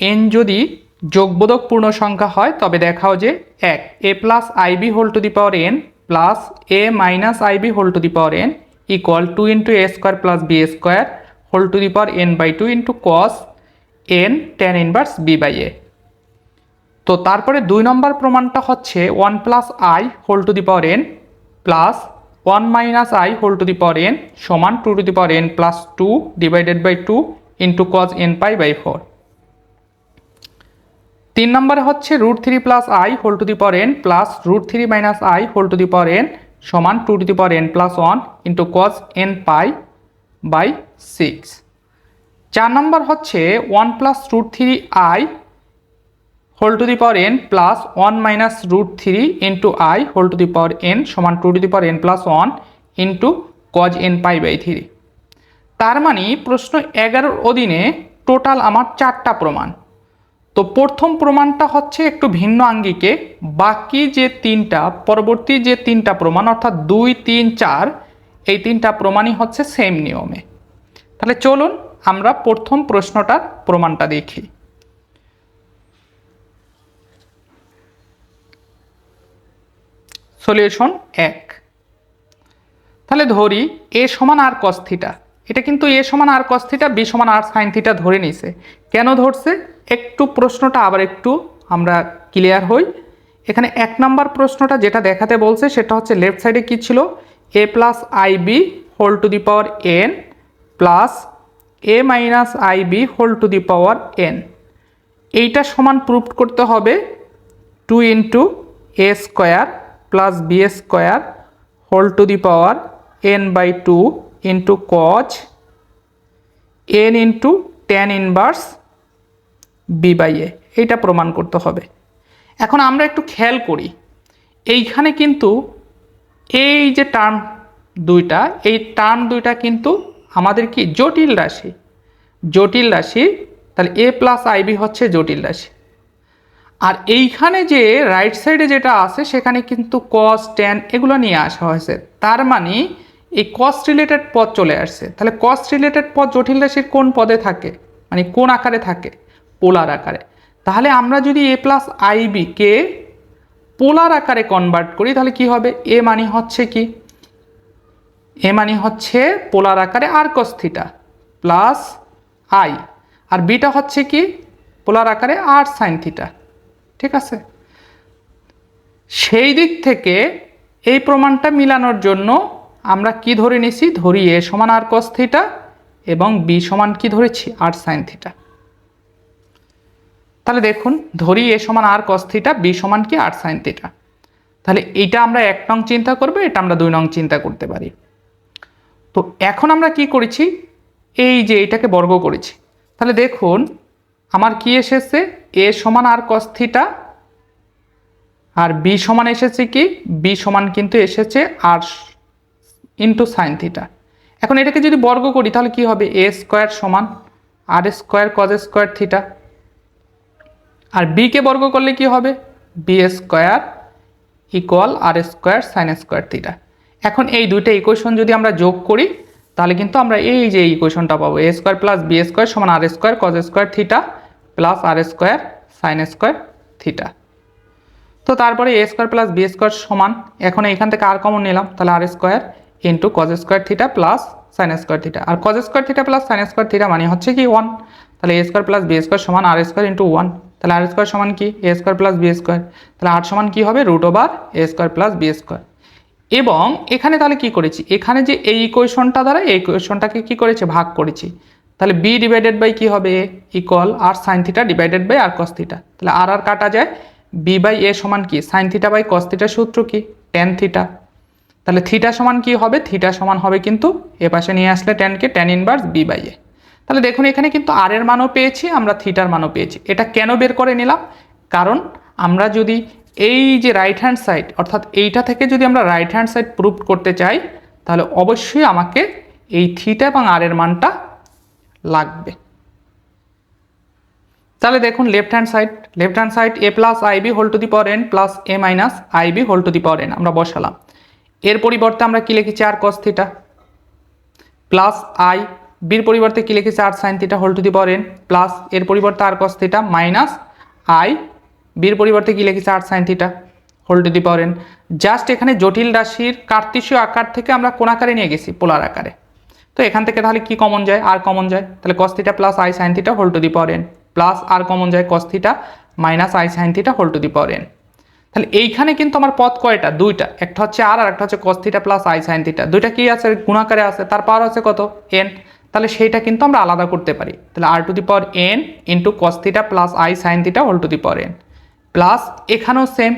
N যদি যোগবোধক পূর্ণ সংখ্যা হয়, তবে দেখাও যে এক। A plus i b whole to the power n plus a minus i b whole to the power n equal two into a square plus b square whole to the power n by two into cos n tan inverse b by a তো তারপরে দুই নম্বর প্রমাণটা হচ্ছে one plus i whole to the power n plus one minus i whole to the power n সমান two to the power n plus two divided by two into cos n pi by four তিন নম্বরে হচ্ছে root three plus i whole to the power n plus root three minus i whole to the power n সমান two to the power n plus one into cos n pi by six চার নম্বর হচ্ছে one plus root three i whole to the power n plus one minus root three into i whole to the power n সমান two to the power n plus one into cos n pi by three তার মানে প্রশ্ন এগারোর অধীনে total আমার চারটা প্রমাণ। তো প্রথম প্রমাণটা হচ্ছে একটু ভিন্ন আঙ্গিকে। বাকি যে তিনটা, পরবর্তী যে তিনটা প্রমাণ, অর্থাৎ দুই, তিন, চার, এই তিনটা প্রমাণই হচ্ছে সেম নিয়মে। তাহলে চলুন আমরা প্রথম প্রশ্নটার প্রমাণটা দেখি। সলিউশন এক। তাহলে ধরি এ সমান আর কস্থিটা এটা কিন্তু এ সমান আর কস্থিটা বি সমান আর সাইন থিটা ধরে নিছে। কেন ধরছে? একটু প্রশ্নটা আবার একটু আমরা ক্লিয়ার হই। এখানে এক নাম্বার প্রশ্নটা যেটা দেখাতে বলছে সেটা হচ্ছে লেফট সাইডে কী ছিল? A plus i b whole to the power n plus a minus i b whole to the power n এইটা সমান প্রুভ করতে হবে two into a square plus b square whole to the power n by two into cos n into tan inverse b by a এইটা প্রমাণ করতে হবে। এখন আমরা একটু খেয়াল করি, এইখানে কিন্তু এই যে টার্ম দুইটা, এই টার্ম দুইটা কিন্তু আমাদের কি? জটিল রাশি। জটিল রাশি, তাহলে এ প্লাস আইবি হচ্ছে জটিল রাশি। আর এইখানে যে রাইট সাইডে যেটা আছে, সেখানে কিন্তু কস টেন এগুলো নিয়ে আসা হয়েছে। তার মানে এই কস্ট রিলেটেড পদ চলে আসছে। তাহলে কস্ট রিলেটেড পদ জটিল রাশির কোন পদে থাকে? মানে কোন আকারে থাকে? পোলার আকারে। তাহলে আমরা যদি এ প্লাস আইবিকে পোলার আকারে কনভার্ট করি, তাহলে কি হবে? এ মানে হচ্ছে কি? এ মানে হচ্ছে পোলার আকারে আর কস্থিটা প্লাস আই আর বিটা হচ্ছে কি? পোলার আকারে আর সাইন থিটা ঠিক আছে? সেই দিক থেকে এই প্রমাণটা মিলানোর জন্য আমরা কি ধরে নিছি? ধরি এ সমান আর কস থিটা এবং বি সমান কি ধরেছি? আর সাইন থিটা তাহলে দেখুন, ধরি এ সমান আর কস থিটা বি সমান কি আর সাইন থিটা তাহলে এটা আমরা এক নং চিন্তা করব, এটা আমরা দুই নং চিন্তা করতে পারি। তো এখন আমরা কি করেছি? এই যে এটাকে বর্গ করেছি। তাহলে দেখুন, আমার কি এসেছে? এ সমান আর কস থিটা আর বি সমান এসেছে কি? বি সমান কিন্তু এসেছে আর ইন্টু সাইন থিটা এখন এটাকে যদি বর্গ করি, তাহলে কি হবে? এ স্কোয়ার সমান r square cos square theta আর বিকে বর্গ করলে কি হবে? B square equal r square sine square theta এখন এই দুইটা ইকুয়েশন যদি আমরা যোগ করি, তাহলে কিন্তু আমরা এই যে ইকুয়েশনটা পাবো a square plus b square সমান r square cos square theta plus r square sine square theta তো তারপরে a square plus b square সমান, এখন এখান থেকে আর কমন নিলাম, তাহলে r square into cos square theta plus sine square theta আর cos square theta plus sine square theta মানে হচ্ছে কি ওয়ান তাহলে a square plus b square সমান আর স্কোয়ার ইন্টু ওয়ান তাহলে আর স্কোয়ার সমান কি? A square plus b square. তাহলে আর সমান কি হবে? Root over a square plus b square. এবং এখানে তাহলে কি করেছি? এখানে যে এই ইকুয়েশনটা দ্বারা এই ইকুয়েশনটাকে কি করেছে? ভাগ করেছি। তাহলে বি ডিভাইডেড বাই কি হবে? A equal r sine theta divided by r cos theta তাহলে আর আর কাটা যায়। বি বাই এ সমান কি? সাইন থিটা বাই কস থিটার সূত্র কি? টেন থিটা তাহলে থিটা সমান কি হবে? থিটা সমান হবে কিন্তু এ পাশে নিয়ে আসলে টেনকে tan inverse b by a তাহলে দেখুন, এখানে কিন্তু আর এর মানও পেয়েছি, আমরা থিটার মানও পেয়েছি। এটা কেন বের করে নিলাম? কারণ আমরা যদি এই যে রাইট হ্যান্ড সাইড অর্থাৎ এইটা থেকে যদি আমরা রাইট হ্যান্ড সাইড প্রুভ করতে চাই, তাহলে অবশ্যই আমাকে এই থিটা এবং আর এর মানটা লাগবে। তাহলে দেখুন left hand side left hand side a plus i b whole to the power n plus a minus i b whole to the power n আমরা বসালাম। এর পরিবর্তে আমরা কি লিখেছি? R cos theta plus i বির পরিবর্তে কী লিখেছি? R sine theta whole to the power n plus এর পরিবর্তে r cos theta minus i বির পরিবর্তে কী লিখেছি? R sine theta whole to the power n just এখানে জটিল রাশির কার্তিসীয় আকার থেকে আমরা কোন আকারে নিয়ে গেছি? পোলার আকারে। তো এখান থেকে তাহলে কি কমন যায়? আর কমন যায়। তাহলে cos theta plus i sine theta whole to the power n plus r common যায় cos theta minus i sine theta whole to the power n তাহলে এইখানে কিন্তু আমার পথ কয়টা? দুইটা। একটা হচ্ছে আর আর একটা হচ্ছে cos theta plus i sine theta দুইটা কি আছে? গুণাকারে আছে। তার পাওয়ার আছে কত? এন তাহলে সেইটা কিন্তু আমরা আলাদা করতে পারি। তাহলে r to the power n into cos theta plus i sine theta whole to the power n plus এখানেও same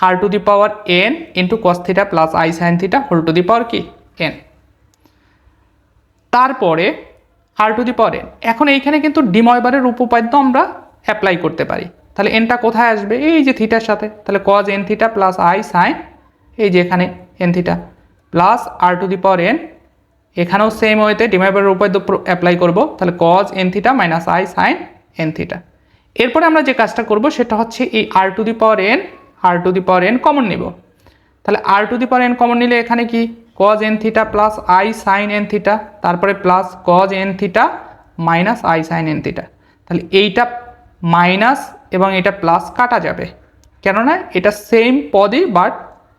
r to the power n into cos theta plus i sine theta whole to the power কি? N তারপরে r to the power N এখন এইখানে কিন্তু ডিময়বারের উপপাদ্য আমরা apply করতে পারি। তাহলে এনটা কোথায় আসবে? এই যে থিটার সাথে। তাহলে cos n theta plus i sine এই যে এখানে n theta plus r to the power n এখানেও সেম ওয়েতে ডিময়বারের উপপাদ্য অ্যাপ্লাই করব। তাহলে cos n theta minus i sine n theta এরপরে আমরা যে কাজটা করব, সেটা হচ্ছে এই r to the power n r to the power n common নিব। তাহলে r to the power n common নিলে এখানে কি? Cos n theta plus i sine n theta তারপরে plus cos n theta minus i sine n theta তাহলে এইটা minus এবং এটা প্লাস কাটা যাবে। কেননা এটা সেম পদই বাট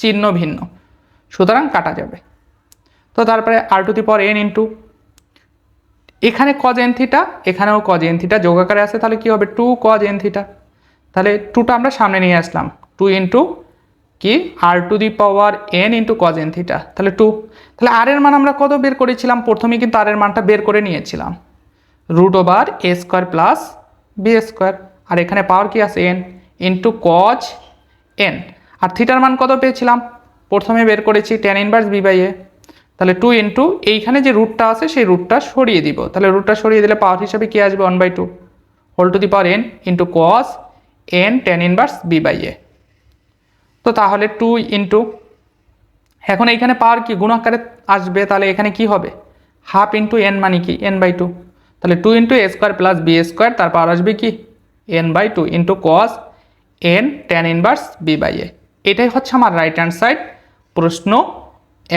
চিহ্ন ভিন্ন। সুতরাং কাটা যাবে। তো তারপরে r to the power n into এখানে কজ এন থিটা এখানেও কজ এন থিটা যোগ আকারে আছে, তাহলে কি হবে? টু কজ এন থিটা তাহলে টুটা আমরা সামনে নিয়ে আসলাম। টু ইন্টু কি? R to the power n into cos n theta তাহলে টু তাহলে আর এর মান আমরা কত বের করেছিলাম? প্রথমে কিন্তু আর এর মানটা বের করে নিয়েছিলাম। Root over a square plus b square আর এখানে পাওয়ার কি আছে? এন ইন্টু কজ এন আর থিটার মান কত পেয়েছিলাম? প্রথমে বের করেছি tan inverse b by a তাহলে টু ইন্টু এইখানে যে রুটটা আছে, সেই রুটটা সরিয়ে দিব। তাহলে রুটটা সরিয়ে দিলে পাওয়ার হিসাবে কি আসবে? One by two whole to the power n into cos n tan inverse b by a তো তাহলে টু ইন্টু এখন এইখানে পাওয়ার কি? গুণাকারে আসবে, তাহলে এখানে কি হবে? হাফ ইন্টু এন মানে কি? এন বাই টু তাহলে two into a square plus b square তার পাওয়ার আসবে কি? N by two into cos n tan inverse b by a এটাই হচ্ছে আমার রাইট হ্যান্ড সাইড প্রশ্ন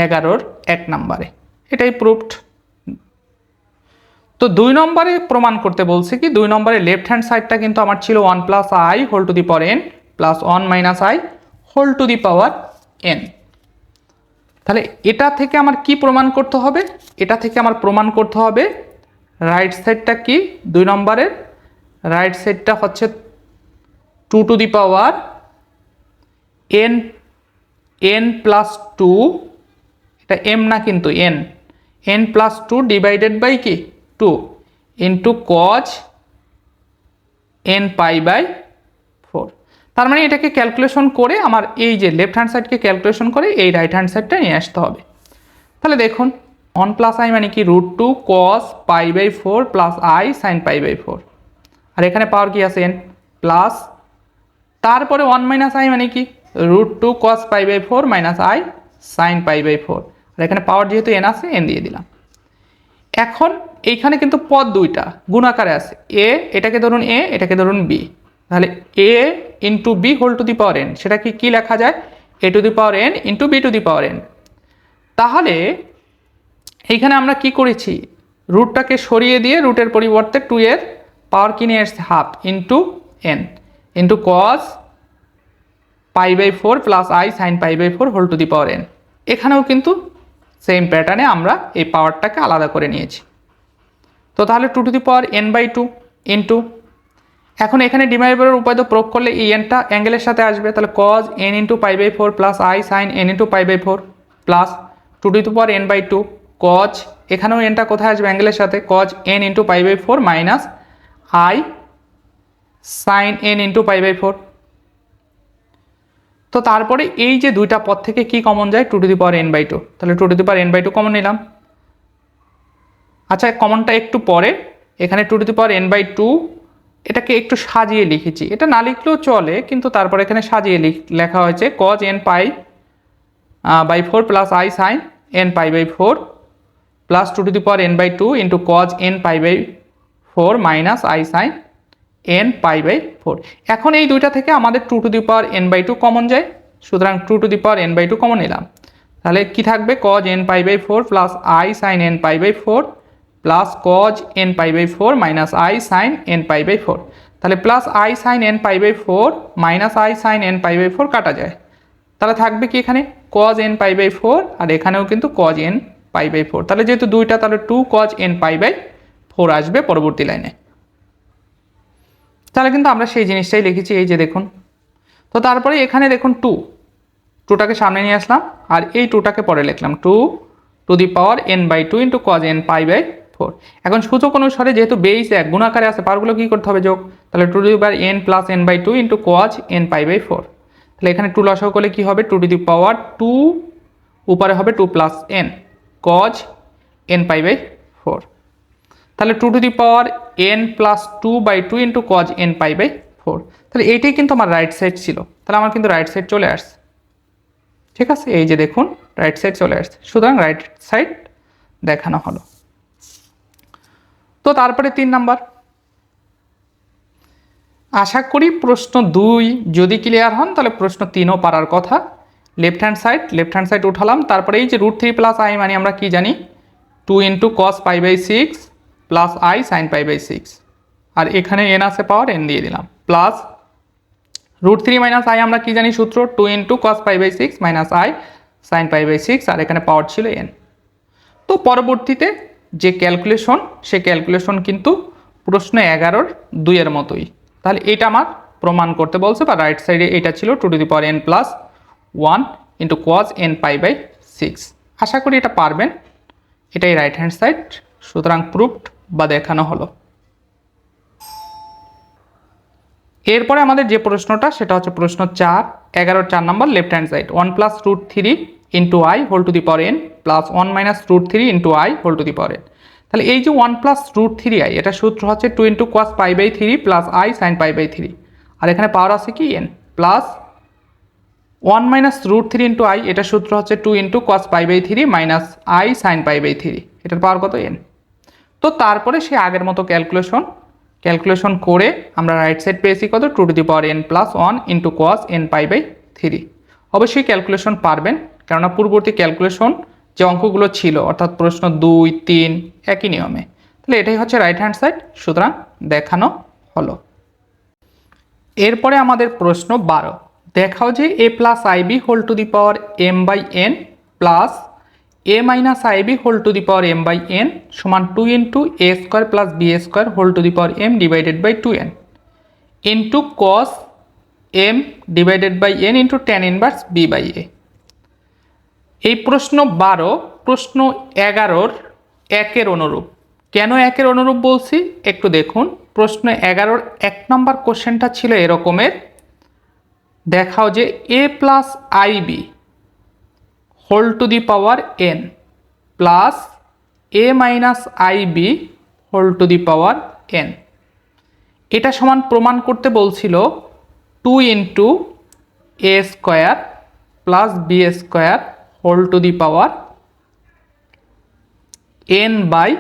এগারোর এক নম্বরে। এটাই প্রুফড তো দুই নম্বরে প্রমাণ করতে বলছে কি, দুই নম্বরে লেফট হ্যান্ড সাইডটা কিন্তু আমার ছিল one plus i whole to the power n plus one minus i whole to the power n তাহলে এটা থেকে আমার কি প্রমাণ করতে হবে? এটা থেকে আমার প্রমাণ করতে হবে রাইট সাইডটা কি, দুই নম্বরের রাইট সাইডটা হচ্ছে two to the power n n plus two এটা এম না কিন্তু n n plus two divided by কি? Two into cos n pi by four তার মানে এটাকে ক্যালকুলেশন করে আমার এই যে লেফট হ্যান্ড সাইডকে ক্যালকুলেশন করে এই রাইট হ্যান্ড সাইডটা নিয়ে আসতে হবে। তাহলে দেখুন ওয়ান প্লাস আই মানে কি? Root two cos pi by four plus i sine pi by four আর এখানে পাওয়ার কি আছে? এন প্লাস তারপরে ওয়ান মাইনাস আই মানে কি? Root two cos pi by four minus i sine pi by four আর এখানে power যেহেতু N আছে N দিয়ে দিলাম। এখন এইখানে কিন্তু পদ দুইটা গুণাকারে আছে। এ এটাকে ধরুন এ এটাকে ধরুন বি তাহলে a into b whole to the power n সেটা কি, কী লেখা যায়? A to the power n into b to the power n তাহলে এইখানে আমরা কি করেছি? রুটটাকে সরিয়ে দিয়ে রুটের পরিবর্তে টু এর পাওয়ার কিনে এসছে? Half into n into cos pi by four plus i sine pi by four whole to the power n এখানেও কিন্তু সেম প্যাটার্নে আমরা এই পাওয়ারটাকে আলাদা করে নিয়েছি। তো তাহলে two to the power n by two into এখন এখানে ডিমাইভারের উপায় তো প্রয়োগ করলে এই এনটা অ্যাঙ্গেলের সাথে আসবে। তাহলে cos n into pi by four plus i sine n into pi by four plus two to the power n by two cos এখানেও এনটা কোথায় আসবে অ্যাঙ্গেলের সাথে? Cos n into pi by four minus i sine n into pi by four তো তারপরে এই যে দুইটা পদ থেকে কি কমন যায়? Two to the power n by two তাহলে two to the power n by two common নিলাম। আচ্ছা কমনটা একটু পরে। এখানে two to the power n by two এটাকে একটু সাজিয়ে লিখেছি। এটা না লিখলেও চলে, কিন্তু তারপরে এখানে সাজিয়ে লিখ- লেখা হয়েছে cos n pi by four plus i sine n pi by four plus two to the power n by two into cos n pi by four minus i sine n pi by four এখন এই দুইটা থেকে আমাদের two to the power n by two common যায় সুতরাং two to the power n by two common নিলাম তাহলে কি থাকবে cos n pi by four plus i sine n pi by four plus cos n pi by four minus i sine n pi by four তাহলে plus i sine n pi by four minus i sine n pi by four কাটা যায় তাহলে থাকবে কি এখানে cos n pi by four আর এখানেও কিন্তু cos n pi by four তাহলে যেহেতু দুইটা তাহলে two cos n pi by four আসবে পরবর্তী লাইনে তাহলে কিন্তু আমরা সেই জিনিসটাই লিখেছি, এই যে দেখুন। তো তারপরে এখানে দেখুন টু টুটাকে সামনে নিয়ে আসলাম, আর এই টুটাকে পরে লিখলাম। Two to the power n by two into cos n pi by four এখন সূচক অনুসারে যেহেতু বেইস এক গুণাকারে আছে পারগুলো কী করতে হবে যোগ? তাহলে to the power n plus n by two into cos n pi by four তাহলে এখানে টু লসাও করলে কী হবে? Two to the power two উপরে হবে two plus n cos n pi by four তাহলে two to the power n plus two by two into cos n pi by four তাহলে এইটাই কিন্তু আমার রাইট সাইড ছিল। তাহলে আমার কিন্তু রাইট সাইড চলে আসছে। ঠিক আছে? এই যে দেখুন রাইট সাইড চলে আসছে। সুতরাং রাইট সাইড দেখানো হলো। তো তারপরে তিন নাম্বার। আশা করি প্রশ্ন দুই যদি ক্লিয়ার হন, তাহলে প্রশ্ন তিনও পারার কথা। Left hand side left hand side উঠালাম। তারপরে এই যে রুট থ্রি প্লাস আই মানে আমরা কি জানি? Two into cos pi by six plus i sine pi by six আর এখানে এন আছে পাওয়ার এন দিয়ে দিলাম। Plus root three minus i আমরা কি জানি সূত্র? Two into cos pi by six minus i sine pi by six আর এখানে power ছিল এন তো পরবর্তীতে যে ক্যালকুলেশন সে ক্যালকুলেশন কিন্তু প্রশ্ন এগারোর দুইয়ের মতোই। তাহলে এটা আমার প্রমাণ করতে বলছে বা রাইট সাইডে এটা ছিল two to the power n plus one into cos n pi by six আশা করি এটা পারবেন। এটাই রাইট হ্যান্ড সাইড সুতরাং প্রুফড বা দেখানো হলো। এরপরে আমাদের যে প্রশ্নটা, সেটা হচ্ছে প্রশ্ন চার এগারো চার নম্বর left hand side one plus root three into i whole to the power n plus one minus root three into i whole to the power n তাহলে এই যে one plus root three i এটা সূত্র হচ্ছে two into cos pi by three plus i sine pi by three আর এখানে power আছে কি? N plus one minus root three into i এটা সূত্র হচ্ছে two into cos pi by three minus i sine pi by three এটার power কত? N তো তারপরে সে আগের মতো ক্যালকুলেশন ক্যালকুলেশন করে আমরা রাইট সাইড পেয়েছি কত? Two to the power n plus one into cos n pi by three অবশ্যই ক্যালকুলেশন পারবেন, কেননা পূর্ববর্তী ক্যালকুলেশন যে অঙ্কগুলো ছিল, অর্থাৎ প্রশ্ন দুই, তিন, একই নিয়মে। তাহলে এটাই হচ্ছে রাইট হ্যান্ড সাইড সুতরাং দেখানো হলো। এরপরে আমাদের প্রশ্ন বারো। দেখাও যে a plus i b whole to the power m by n plus a minus i b whole to the power m by n সমান two into a square plus b square whole to the power m divided by two n into cos m divided by n into tan inverse b by a এই প্রশ্ন বারো, প্রশ্ন এগারোর একের অনুরূপ। কেন একের অনুরূপ বলছি? একটু দেখুন। প্রশ্ন এগারোর এক নম্বর কোশ্চেনটা ছিল এরকমের। দেখাও যে a plus i b whole to the power n plus a minus i b whole to the power n. এটা সমান প্রমাণ করতে বলছিল two into a square plus b square whole to the power n by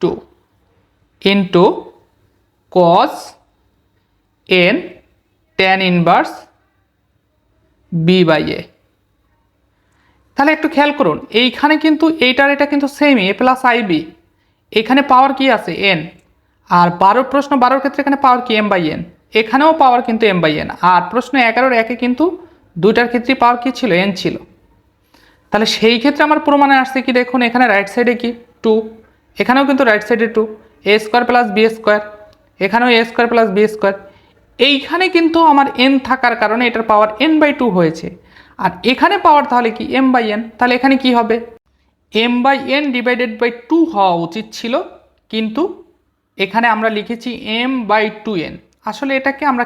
two into cos n tan inverse b by a. তাহলে একটু খেয়াল করুন, এইখানে কিন্তু এইটার এটা কিন্তু সেমই এ প্লাস আই বি এখানে পাওয়ার কি আছে? এন আর বারো প্রশ্ন, বারোর ক্ষেত্রে এখানে পাওয়ার কি? এম বাই এন এখানেও পাওয়ার কিন্তু এম বাই এন আর প্রশ্ন এগারোর একে কিন্তু দুইটার ক্ষেত্রে পাওয়ার কি ছিল? এন ছিল। তাহলে সেই ক্ষেত্রে আমার প্রমাণে আসছে কি দেখুন, এখানে রাইট সাইডে কি? টু এখানেও কিন্তু রাইট সাইডে two a square plus b square এখানেও a square plus b square এইখানে কিন্তু আমার এন থাকার কারণে এটার পাওয়ার এন বাই টু হয়েছে। আর এখানে পাওয়ার তাহলে কি? এম বাই এন তাহলে এখানে কি হবে? M by n divided by two হওয়া উচিত ছিল, কিন্তু এখানে আমরা লিখেছি এম বাই টু এন আসলে এটাকে আমরা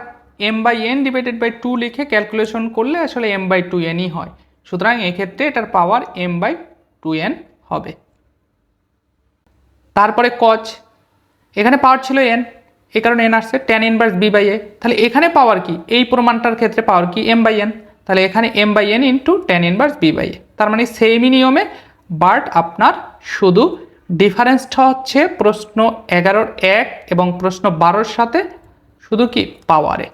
m by n divided by two লিখে ক্যালকুলেশন করলে আসলে এম বাই টু এনই হয়। সুতরাং এক্ষেত্রে এটার power m by two n হবে। তারপরে কচ এখানে পাওয়ার ছিল এন এ কারণে এন আসছে। Tan inverse b by a তাহলে এখানে পাওয়ার কি? এই প্রমাণটার ক্ষেত্রে পাওয়ার কি? এম বাই এন তাহলে এখানে m by n into tan inverse b by a তার মানে সেমই নিয়মে বাট আপনার শুধু ডিফারেন্সটা হচ্ছে প্রশ্ন এগারোর এক এবং প্রশ্ন বারোর সাথে শুধু কি? পাওয়ারে